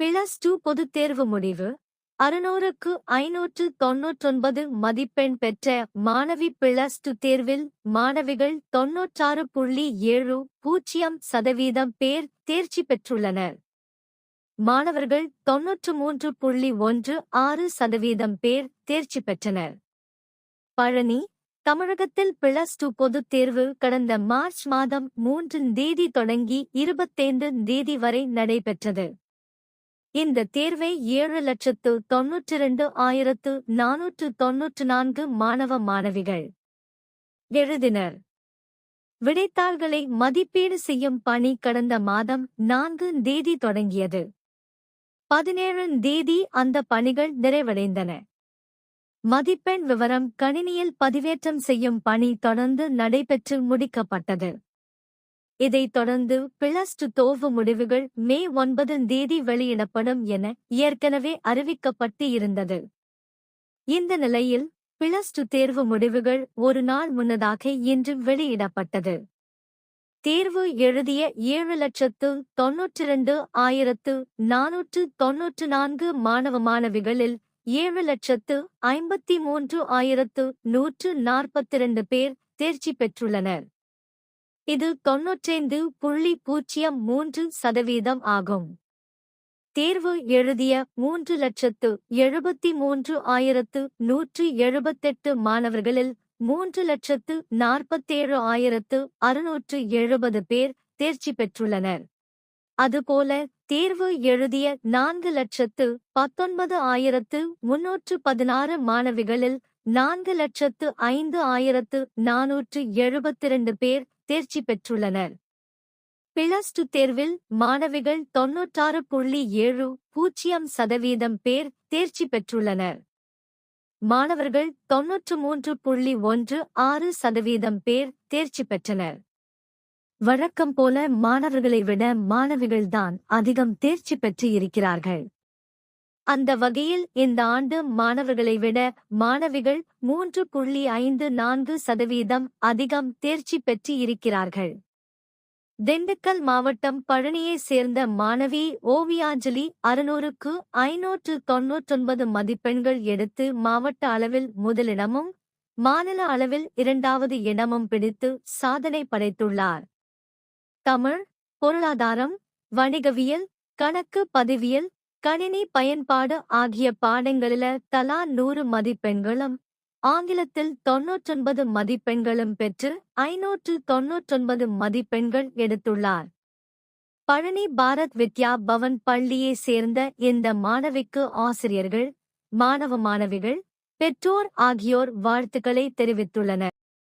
Plus two பொதுத் தேர்வு முடிவு. அறுநூறுக்கு ஐநூற்று தொன்னூற்றொன்பது மதிப்பெண் பெற்ற மாணவி பிளஸ் டூ தேர்வில் மாணவிகள் தொன்னூற்றாறு புள்ளி ஏழு பூஜ்ஜியம் சதவீதம் பேர் தேர்ச்சி பெற்றுள்ளனர். மாணவர்கள் தொன்னூற்று மூன்று புள்ளி ஒன்று ஆறு சதவீதம் பேர் தேர்ச்சி பெற்றனர். பழனி தமிழகத்தில் பிளஸ் டூ பொதுத் தேர்வு கடந்த மார்ச் மாதம் மூன்று தேதி தொடங்கி இருபத்தைந்து தேதி வரை நடைபெற்றது. இந்த தேர்வை ஏழு லட்சத்து தொன்னூற்றி இரண்டு ஆயிரத்து நானூற்று தொன்னூற்று நான்கு மாணவ மாணவிகள் எழுதினர். விடைத்தாள்களை மதிப்பீடு செய்யும் பணி கடந்த மாதம் நான்கு தேதி தொடங்கியது. பதினேழு தேதி அந்த பணிகள் நிறைவடைந்தன. மதிப்பெண் விவரம் கணினியில் பதிவேற்றம் செய்யும் பணி தொடர்ந்து நடைபெற்று முடிக்கப்பட்டது. இதைத் தொடர்ந்து பிளஸ் டூ தோர்வு முடிவுகள் மே ஒன்பதாம் தேதி வெளியிடப்படும் என ஏற்கனவே அறிவிக்கப்பட்டு இருந்தது. இந்த நிலையில் பிளஸ் டூ தேர்வு முடிவுகள் ஒரு நாள் முன்னதாக இன்று வெளியிடப்பட்டது. தேர்வு எழுதிய ஏழு லட்சத்து தொன்னூற்றி இரண்டு ஆயிரத்து நானூற்று தொன்னூற்று நான்கு மாணவ மாணவிகளில் ஏழு லட்சத்து ஐம்பத்தி மூன்று ஆயிரத்து நூற்று நாற்பத்திரண்டு பேர் தேர்ச்சி பெற்றுள்ளனர். இது தொன்னூற்றைந்து புள்ளி பூஜ்ஜியம் மூன்று சதவீதம் ஆகும். தேர்வு எழுதிய மூன்று லட்சத்து எழுபத்தி மூன்று ஆயிரத்து நூற்று எழுபத்தெட்டு மாணவர்களில் மூன்று லட்சத்து நாற்பத்தேழு ஆயிரத்து அறுநூற்று எழுபது பேர் தேர்ச்சி பெற்றுள்ளனர். அதுபோல தேர்வு எழுதிய நான்கு லட்சத்து பத்தொன்பது ஆயிரத்து முன்னூற்று பதினாறு மாணவிகளில் நான்கு லட்சத்து ஐந்து ஆயிரத்து நானூற்று எழுபத்திரண்டு பேர் தேர்ச்சி பெற்றுள்ளனர். பிளஸ் டூ தேர்வில் மாணவிகள் தொன்னூற்றாறு புள்ளி ஏழு பூஜ்ஜியம் சதவீதம் பேர் தேர்ச்சி பெற்றுள்ளனர். மாணவர்கள் தொன்னூற்று மூன்று புள்ளி ஒன்று ஆறு சதவீதம் பேர் தேர்ச்சி பெற்றனர். வழக்கம் போல மாணவர்களை விட மாணவிகள்தான் அதிகம் தேர்ச்சி பெற்று இருக்கிறார்கள். அந்த வகையில் இந்த ஆண்டு மாணவர்களை விட மாணவிகள் மூன்று புள்ளி ஐந்து நான்கு சதவீதம் அதிகம் தேர்ச்சி பெற்று இருக்கிறார்கள். திண்டுக்கல் மாவட்டம் பழனியைச் சேர்ந்த மாணவி ஓவியாஞ்சலி அறுநூறுக்கு ஐநூற்று தொன்னூற்றொன்பது மதிப்பெண்கள் எடுத்து மாவட்ட அளவில் முதலிடமும் மாநில அளவில் இரண்டாவது இடமும் பிடித்து சாதனை படைத்துள்ளார். தமிழ் பொருளாதாரம் வணிகவியல் கணக்கு பதிவியல் கணினி பயன்பாடு ஆகிய பாடங்களில தலா நூறு மதிப்பெண்களும் ஆங்கிலத்தில் தொன்னூற்றொன்பது மதிப்பெண்களும் பெற்று ஐநூற்று தொன்னூற்றொன்பது மதிப்பெண்கள் எடுத்துள்ளார். பழனி பாரத் வித்யா பவன் பள்ளியை சேர்ந்த இந்த மாணவிக்கு ஆசிரியர்கள் மாணவ மாணவிகள் பெற்றோர் ஆகியோர் வாழ்த்துக்களை தெரிவித்துள்ளனர்.